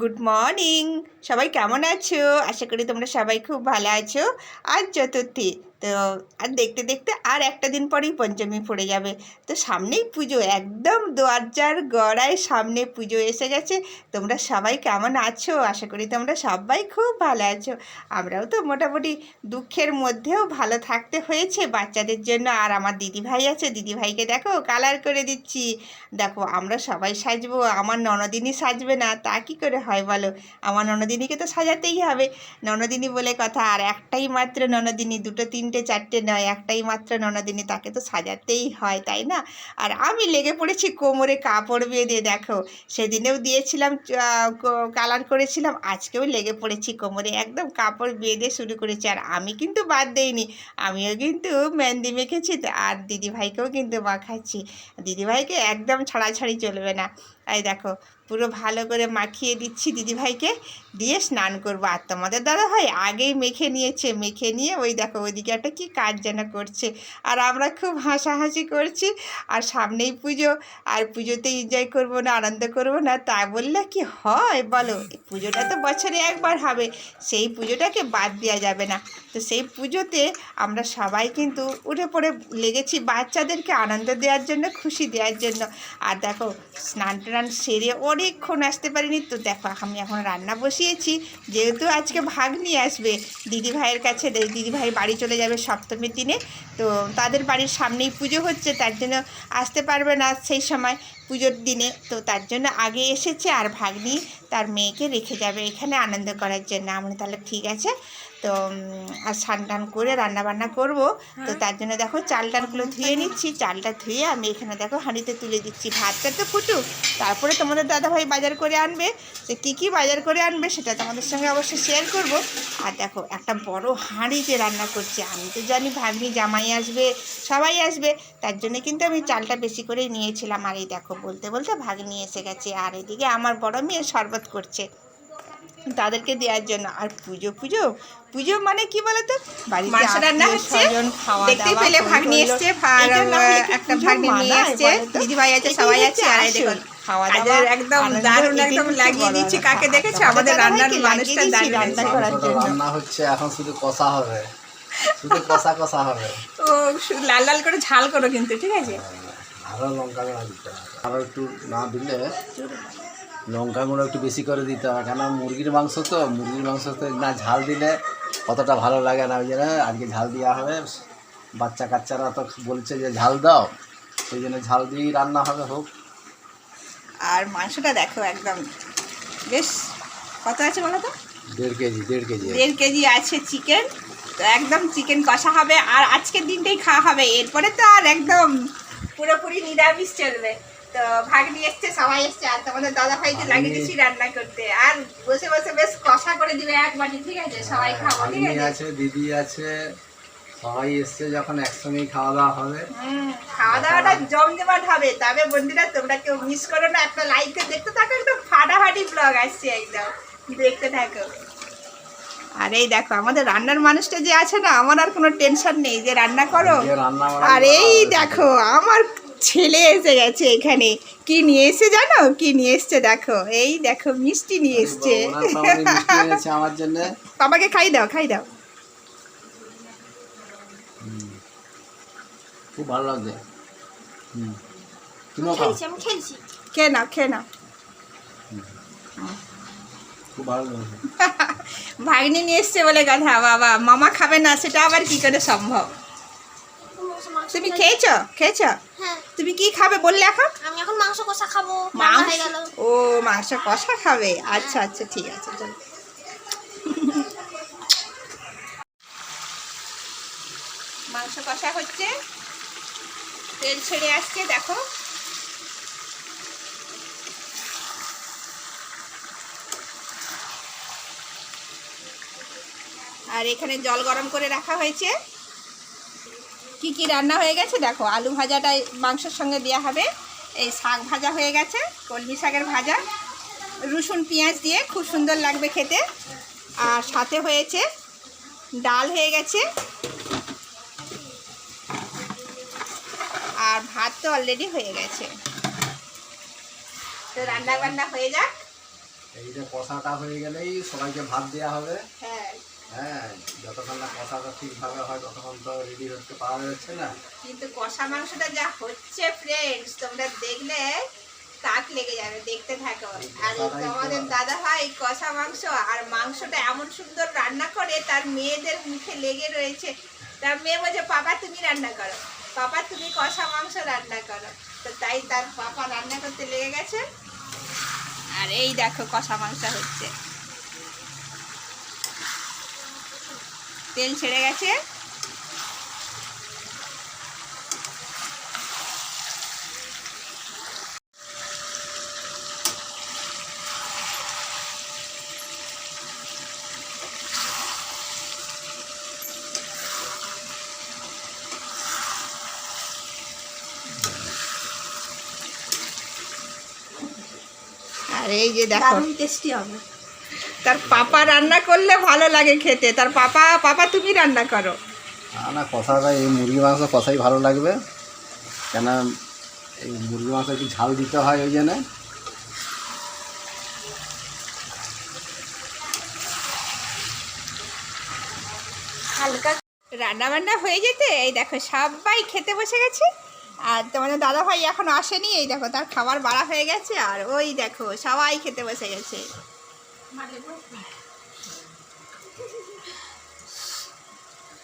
Good morning সবাই কেমন আছো? আশা করি তোমরা সবাই খুব ভালো আছো। আজ চতুর্থী তো, আর দেখতে দেখতে আর একটা দিন পরেই পঞ্চমী পড়ে যাবে। তো সামনেই পুজো, একদম দরজার গড়ায় সামনে পুজো এসে গেছে। তোমরা সবাই কেমন আছো? আশা করি তোমরা সবাই খুব ভালো আছো। আমরাও তো মোটামুটি দুঃখের মধ্যেও ভালো থাকতে হয়েছে বাচ্চাদের জন্য। আর আমার দিদিভাই আছে, দিদিভাইকে দেখো, কালার করে দিচ্ছি। দেখো, আমরা সবাই সাজবো, আমার ননদিনী সাজবে না, তা কি করে হয় বলো? আমার ননদিনীকে তো সাজাতেই হবে। ননদিনী বলে কথা, আর একটাই মাত্র ননদিনী, দুটো তিনটে, চারটে নয়, একটাই মাত্র ননদিনী তাকে তো সাজাতেই হয়, তাই না? আর আমি লেগে পড়েছি কোমরে কাপড় বেঁধে, দেখো। সেদিনেও দিয়েছিলাম কালার করেছিলাম, আজকেও লেগে পড়েছি কোমরে। একদম কাপড় বেঁধে শুরু করেছি, আর আমি কিন্তু বাদ দেইনি। আমিও কিন্তু মেহেন্দি মেখেছি, আর দিদিভাইকেও কিন্তু মাখাচ্ছি। দিদিভাইকে একদম ছাড়াছাড়ি চলবে না। এই দেখো, পুরো ভালো করে মাখিয়ে দিচ্ছি দিদিভাইকে। দিয়ে স্নান করব। আর তোমাদের দাদা ভাই আগেই মেখে নিয়েছে, মেখে নিয়ে ওই দেখো, ওইদিকে একটা কী কাজ যেন করছে। আর আমরা খুব হাসাহাসি করছি। আর সামনেই পুজো, আর পুজোতে এনজয় করব না, আনন্দ করব না, তা বললে কি হয় বলো? পুজোটা তো বছরে একবার হবে, সেই পুজোটাকে বাদ দেওয়া যাবে না। তো সেই পুজোতে আমরা সবাই কিন্তু উঠে পড়ে লেগেছি বাচ্চাদেরকে আনন্দ দেওয়ার জন্য, খুশি দেওয়ার জন্য। আর দেখো স্নান টান সেরে অনেকক্ষণ আসতে পারিনি। তো দেখো, আমি এখন রান্না বসিয়েছি। যেহেতু আজকে ভাগ নিয়ে আসবে, দিদি ভাইয়ের কাছে দিদি ভাই বাড়ি চলে যাবে সপ্তমীর দিনে। তো তাদের বাড়ির সামনেই পুজো হচ্ছে, তার জন্য আসতে পারবে না সেই সময় পুজোর দিনে। তো তার জন্য আগে এসেছে আর ভাগ্নি তার মেয়েকে রেখে যাবে এখানে আনন্দ করার জন্য। আমরা তাহলে ঠিক আছে। তো আর স্নান টান করে রান্না বান্না করব। তো তার জন্য দেখো চাল টালগুলো ধুয়ে নিচ্ছি। চালটা ধুয়ে আমি এখানে দেখো হাঁড়িতে তুলে দিচ্ছি। ভাতটা তো ফুটুক। তারপরে তোমাদের দাদাভাই বাজার করে আনবে। যে কী কী বাজার করে আনবে সেটা তোমাদের সঙ্গে অবশ্যই শেয়ার করব। আর দেখো একটা বড় হাঁড়িতে রান্না করছি আমি তো জানি ভাগ্নি জামাই আসবে সবাই আসবে। তার জন্য কিন্তু আমি চালটা বেশি করেই নিয়েছিলাম। আর এই দেখো বলতে বলতে ভাগ্নি এসে গেছে। আর এদিকে আমার বড় মেয়ে শরবত করছে। তাদেরকে দেওয়ার জন্য। আর পুজো পুজো? পুজো মানে কি বলতো? বাড়িতে রান্না হচ্ছে। দেখতেই পেলে হই ভাগ্নি এসছে আর এটা না হলে কি একটা পুজো নিয়ে এসছে। তো? দিদি ভাই আছে সবাই আছে। আর দেখুন খাওয়া দাওয়া একদম দারুণ একদম লাগিয়ে দিচ্ছি কাকে দেখেছ? আমাদের রান্নার মানুষটা দারুণ রান্না করার জন্য। রান্না হচ্ছে এখন শুধু কষা হবে। শুধু কষা কষা হবে। ও লাল লাল করে ঝাল করো কিন্তু ঠিক আছে? আরও লঙ্কা আরও একটু না দিলে লঙ্কা গুঁড়ো একটু বেশি করে দিতে হবে কেন মুরগির মাংস তো মুরগির মাংস তো না ঝাল দিলে অতটা ভালো লাগে না। ওই জন্য আজকে ঝাল দেওয়া হবে। বাচ্চা কাচ্চারা তো বলছে যে ঝাল দাও। সেই জন্য ঝাল দিয়েই রান্না হবে হোক। আর মাংসটা দেখো একদম। বেশ কত আছে বলো তো? দেড় কেজি দেড় কেজি দেড় কেজি আছে চিকেন। তো একদম চিকেন কষা হবে। আর আজকের দিনটাই খাওয়া হবে। এরপরে তো আর একদম পুরোপুরি নিরামিষ চলবে। তো ভাগ্নি এসছে সবাই এসছে আর তোমাদের দাদা ভাইকে লাগিয়ে দিচ্ছি রান্না করতে। আর বসে বসে বেশ কষা করে দিবে এক বাটি ঠিক আছে? সবাই খাব ঠিক আছে? আছে দিদি আছে সবাই এসছে যখন একসঙ্গেই খাওয়া দাওয়া হবে। খাওয়া দাওয়াটা জমজমাট হবে। তবে বন্ধুরা তোমরা কেউ মিস করো না একটা লাইক দেখতে থাকো একদম ফাটাফাটি ব্লগ আসছে একদম। দেখতে থাকো। আর এই দেখো আমাদের রান্নার মানুষটা যে আছে না আমার আর কোনো টেনশন নেই। যে রান্না করো আর এই দেখো আমার ছেলে এসে গেছে এখানে। কি নিয়ে এসছে জানো? কি নিয়ে এসছে দেখো। এই দেখো মিষ্টি নিয়ে এসছে। আমার জন্য। বাবাকে খাই দাও খাই দাও। খুব ভালো লাগছে। হুম। তুমিও খাও। খেয়ে নাও খেয়ে নাও। খুব ভালো লাগছে। ভাগ্নি নিয়ে এসছে বলে কথা। বাবা মামা খাবে না সেটা আবার কি করে সম্ভব? তুমি খেয়েছো? খেয়েছো? হ্যাঁ। তুমি কি খাবে বললে এখন? আমি এখন মাংস কষা খাব মাংস? ও মাংস কষা খাবে? আচ্ছা আচ্ছা ঠিক আছে চলো। মাংস কষা হচ্ছে। তেল ছেড়ে আসছে দেখো। আর এখানে জল গরম করে রাখা হয়েছে। কি কি রান্না হয়ে গেছে? দেখো আলু ভাজাটা মাংসের সঙ্গে দেওয়া হবে। এই শাক ভাজা হয়ে গেছে কলমি শাকের ভাজা। রসুন পেঁয়াজ দিয়ে খুব সুন্দর লাগবে খেতে। আর সাথে হয়েছে ডাল হয়ে গেছে। আর ভাত তো অলরেডি হয়ে গেছে। তো রান্না বান্না হয়ে যাক। এই যে কষাটা হয়ে গেলেই সবাইকে ভাত দেওয়া হবে। হ্যাঁ। হ্যাঁ যতক্ষণ না কষাটা ঠিকভাবে হয় ততক্ষণ তো রেডি হতে পাওয়া যাচ্ছে না। কিন্তু কষা মাংসটা যা হচ্ছে ফ্রেন্ডস তোমরা দেখলে তাক লেগে যাবে দেখতে থাকো। আর তোমাদের দাদা ভাই কষা মাংস আর মাংসটা এমন সুন্দর রান্না করে তার মেয়েদের মুখে লেগে রয়েছে। তার মেয়ে বলছে পাপা তুমি রান্না করো। পাপা তুমি কষা মাংস রান্না করো। তো তাই তার পাপা রান্না করতে লেগে গেছে। আর এই দেখো কষা মাংস হচ্ছে। তেল ছেড়ে গেছে। আর এই যে দেখো টেস্টি হবে। তার পাপা রান্না করলে ভালো লাগে খেতে। তার পাপা পাপা তুমি রান্না করো। না না কষাটা এই মুরগি মাংস কষাই ভালো লাগবে। কেন এই মুরগি মাংস একটু ঝাল দিতে হয় ওই জন্য। হালকা রান্না বান্না হয়ে যেতে? এই দেখো সবাই খেতে বসে গেছে। আর তোমাদের দাদা ভাই এখন আসেনি। এই দেখো তার খাবার বাড়া হয়ে গেছে। আর ওই দেখো সবাই খেতে বসে গেছে।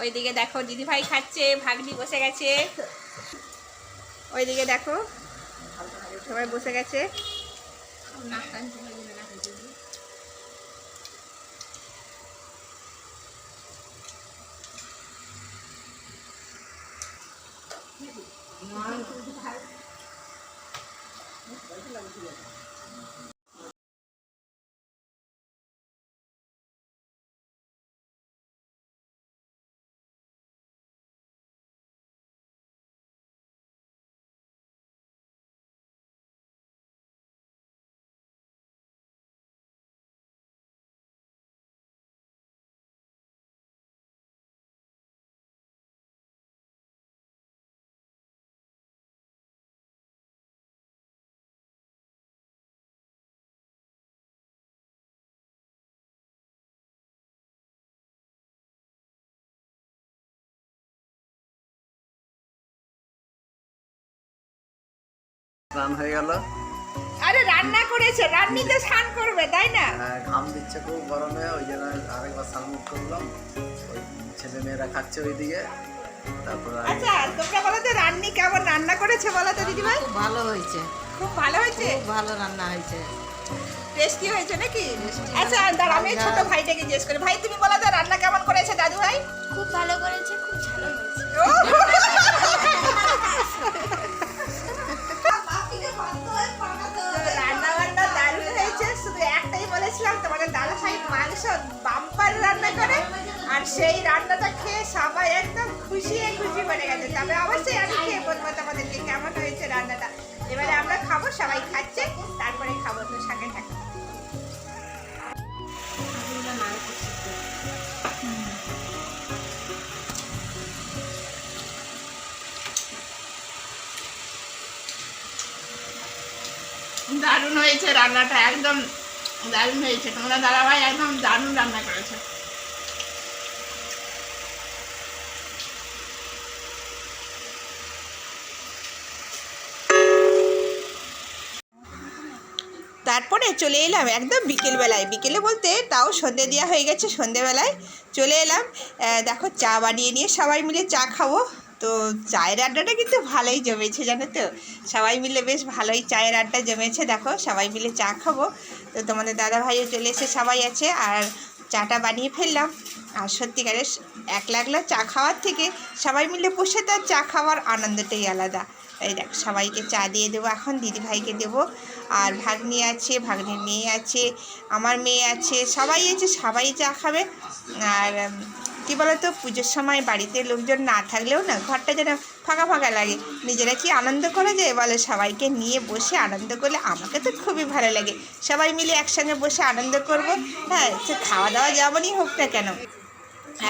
ওইদিকে দেখো দিদি ভাই খাচ্ছে ভাগ্নি বসে গেছে। ওইদিকে দেখো সবাই বসে গেছে। স্নান হয়ে গেল। আরে রান্না করেছে রান্নিতে স্নান করবে তাই না? হ্যাঁ, ঘাম দিচ্ছে খুব গরমে ওই জন্য আরেকবার স্নান করলাম। ওই ছেলে মেয়েরা খাচ্ছে ওইদিকে। তারপর আমি- আচ্ছা তোমরা বলো তো রান্নি কেমন রান্না করেছে বলো তো দিদিভাই। খুব ভালো হয়েছে। খুব ভালো হয়েছে? খুব ভালো রান্না হয়েছে। টেস্টি হয়েছে নাকি? আচ্ছা দাঁড়া আমি ছোট ভাইটাকে জিজ্ঞেস করি। ভাই তুমি বলো তো রান্না কেমন করেছে দাদু ভাই খুব ভালো করেছে খুব ভালো হয়েছে। সেই রান্নাটা খেয়ে সবাই একদম খুশি খুশি বলে গেছে। তবে অবশ্যই আমি খেয়ে বলব তোমাদেরকে কেমন হয়েছে রান্নাটা। এবারে আমরা খাব, সবাই খাচ্ছে, তারপরে খাব তো সাথে থাকো। দারুণ হয়েছে রান্নাটা, একদম দারুণ হয়েছে। তোমরা দাদাভাই একদম দারুণ রান্না করেছে। তারপরে চলে এলাম একদম বিকেলবেলায়। বিকেলে বলতে তাও সন্ধে দেওয়া হয়ে গেছে, সন্ধেবেলায় চলে এলাম। দেখো চা বানিয়ে নিয়ে সবাই মিলে চা খাব। তো চায়ের আড্ডাটা কিন্তু ভালোই জমেছে, জানো তো? সবাই মিলে বেশ ভালোই চায়ের আড্ডা জমেছে, দেখো সবাই মিলে চা খাব। তো তোমাদের দাদা ভাইও চলে এসে সবাই আছে আর চাটা বানিয়ে ফেললাম। আর সত্যিকারের একলা একলা চা খাওয়ার থেকে সবাই মিলে বসে তার চা খাওয়ার আনন্দটাই আলাদা। এই দেখ, সবাইকে চা দিয়ে দেবো, এখন দিদিভাইকে দেবো। আর ভাগ্নি আছে ভাগ্নির মেয়ে আছে আমার মেয়ে আছে সবাই আছে সবাই চা খাবে। আর কী বলতো পুজোর সময় বাড়িতে লোকজন না থাকলেও না ঘরটা যেন ফাঁকা ফাঁকা লাগে। নিজেরা কি আনন্দ করা যায় বলে সবাইকে নিয়ে বসে আনন্দ করলে আমাকে তো খুবই ভালো লাগে। সবাই মিলে একসঙ্গে বসে আনন্দ করব। হ্যাঁ সে খাওয়া দাওয়া যেমনই হোক না কেন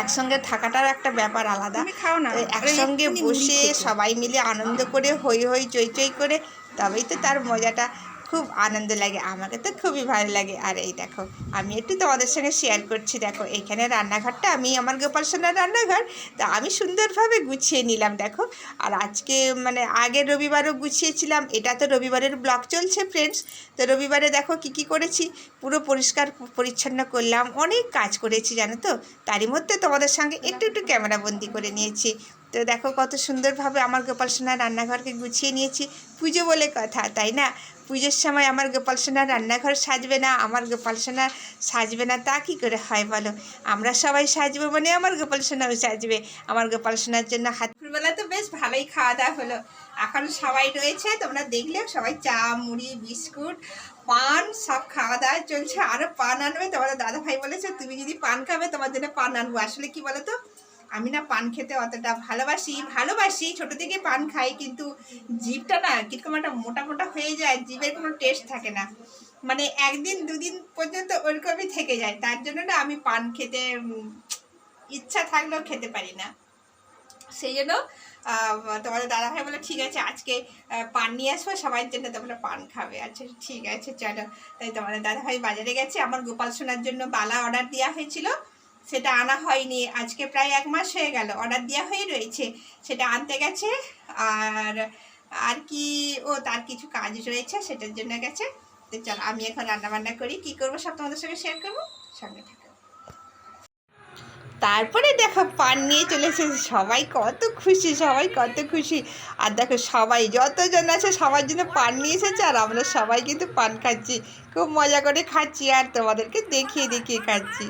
একসঙ্গে থাকাটার একটা ব্যাপার আলাদা। খাও না। একসঙ্গে বসে সবাই মিলে আনন্দ করে হই হই চই চই করে তবেই তো তার মজাটা। খুব আনন্দ লাগে, আমাকে তো খুবই ভালো লাগে। আর এই দেখো, আমি একটু তোমাদের সঙ্গে শেয়ার করছি। দেখো এইখানে রান্নাঘরটা, আমি আমার গোপাল সোনার রান্নাঘর, তো আমি সুন্দরভাবে গুছিয়ে নিলাম, দেখো। আর আজকে মানে আগের রবিবারও গুছিয়েছিলাম, এটা তো রবিবারের ব্লগ চলছে ফ্রেন্ডস তো রবিবারে দেখো কি কি করেছি, পুরো পরিষ্কার, পরিচ্ছন্ন করলাম, অনেক কাজ করেছি, জানো তো? তারই মধ্যে তোমাদের সঙ্গে একটু একটু ক্যামেরা বন্দি করে নিয়েছি। তো দেখো কত সুন্দরভাবে আমার গোপাল সোনার রান্নাঘরকে গুছিয়ে নিয়েছি। পুজো বলে কথা, তাই না? পুজোর সময় আমার গোপাল সোনার রান্নাঘর সাজবে না, আমার গোপাল সোনা সাজবে না, তা কী করে হয় বলো? আমরা সবাই সাজবো মানে আমার গোপাল সোনাও সাজবে। আমার গোপাল সোনার জন্য হাত দুপুরবেলা তো বেশ ভালোই খাওয়া দাওয়া হলো। এখন সবাই রয়েছে, তোমরা দেখলে সবাই চা, মুড়ি, বিস্কুট, পান, সব খাওয়া দাওয়া চলছে। আরও পান আনবে, তোমাদের দাদা ভাই বলেছে, তুমি যদি পান খাবে, তোমার জন্য পান আনব। আসলে কি বলো তো আমি না পান খেতে অতটা ভালোবাসি ভালোবাসি, ছোট থেকে পান খাই, কিন্তু জিভটা না কীরকম একটা মোটা মোটা হয়ে যায়, জিভের কোনো টেস্ট থাকে না। মানে একদিন, দুদিন পর্যন্ত ওরকমই থেকে যায়। তার জন্য না আমি পান খেতে ইচ্ছা থাকলেও খেতে পারি না। সেই জন্য তোমাদের দাদা ভাই বলে, ঠিক আছে, আজকে পান নিয়ে আসব, সবাই জন্য তোমরা পান খাবে। আচ্ছা ঠিক আছে, চলো। তাই তোমাদের দাদা ভাই বাজারে গেছে। আমার গোপাল সোনার জন্য বালা অর্ডার দেওয়া হয়েছিল। সেটা আনা হয়নি। আজকে প্রায় এক মাস হয়ে গেল অর্ডার দেওয়া হয়ে রয়েছে, সেটা আনতে গেছে। আর আর কি, ও তার কিছু কাজ রয়েছে, সেটার জন্য গেছে। তো চল, আমি এখন রান্না বান্না করি। কি করব সব তোমাদের সঙ্গে শেয়ার করব? সঙ্গে তারপরে দেখো, পান নিয়ে চলে এসেছে। সবাই কত খুশি, সবাই কত খুশি। আর দেখো, সবাই যতজন আছে, সবার জন্য পান নিয়ে এসেছে। আর আমরা সবাই কিন্তু পান খাচ্ছি। খুব মজা করে খাচ্ছি। আর তোমাদেরকে দেখিয়ে দেখিয়ে খাচ্ছি।